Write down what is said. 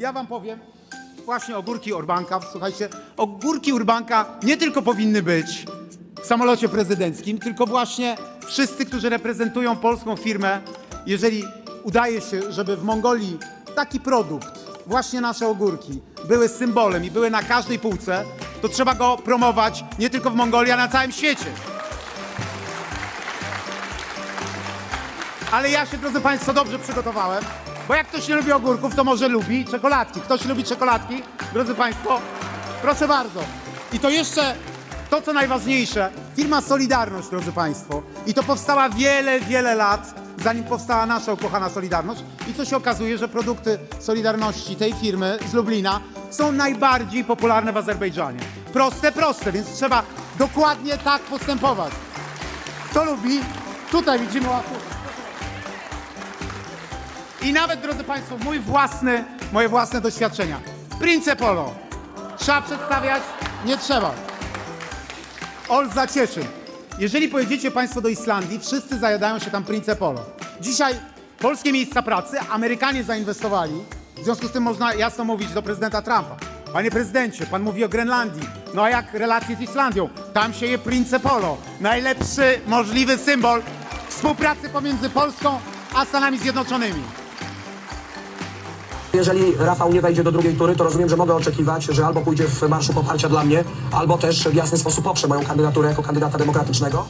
Ja wam powiem właśnie ogórki Orbanka. Słuchajcie, ogórki Urbanka nie tylko powinny być w samolocie prezydenckim, tylko właśnie wszyscy, którzy reprezentują polską firmę, jeżeli udaje się, żeby w Mongolii taki produkt, właśnie nasze ogórki, były symbolem i były na każdej półce, to trzeba go promować nie tylko w Mongolii, a na całym świecie. Ale ja się, drodzy Państwo, dobrze przygotowałem, bo jak ktoś nie lubi ogórków, to może lubi czekoladki. Ktoś lubi czekoladki? Drodzy Państwo, proszę bardzo. I to jeszcze to, co najważniejsze, firma Solidarność, drodzy Państwo. I to powstała wiele, wiele lat, zanim powstała nasza ukochana Solidarność. I co się okazuje, że produkty Solidarności tej firmy z Lublina są najbardziej popularne w Azerbejdżanie. Proste, proste, więc trzeba dokładnie tak postępować. Kto lubi? Tutaj widzimy łapówkę. I nawet, drodzy Państwo, mój własny, moje własne doświadczenia. Prince Polo. Trzeba przedstawiać? Nie trzeba. Olza Cieszyn. Jeżeli pojedziecie Państwo do Islandii, wszyscy zajadają się tam Prince Polo. Dzisiaj polskie miejsca pracy, Amerykanie zainwestowali. W związku z tym można jasno mówić do prezydenta Trumpa. Panie prezydencie, pan mówi o Grenlandii. No a jak relacje z Islandią? Tam się je Prince Polo. Najlepszy możliwy symbol współpracy pomiędzy Polską a Stanami Zjednoczonymi. Jeżeli Rafał nie wejdzie do drugiej tury, to rozumiem, że mogę oczekiwać, że albo pójdzie w marszu poparcia dla mnie, albo też w jasny sposób poprze moją kandydaturę jako kandydata demokratycznego.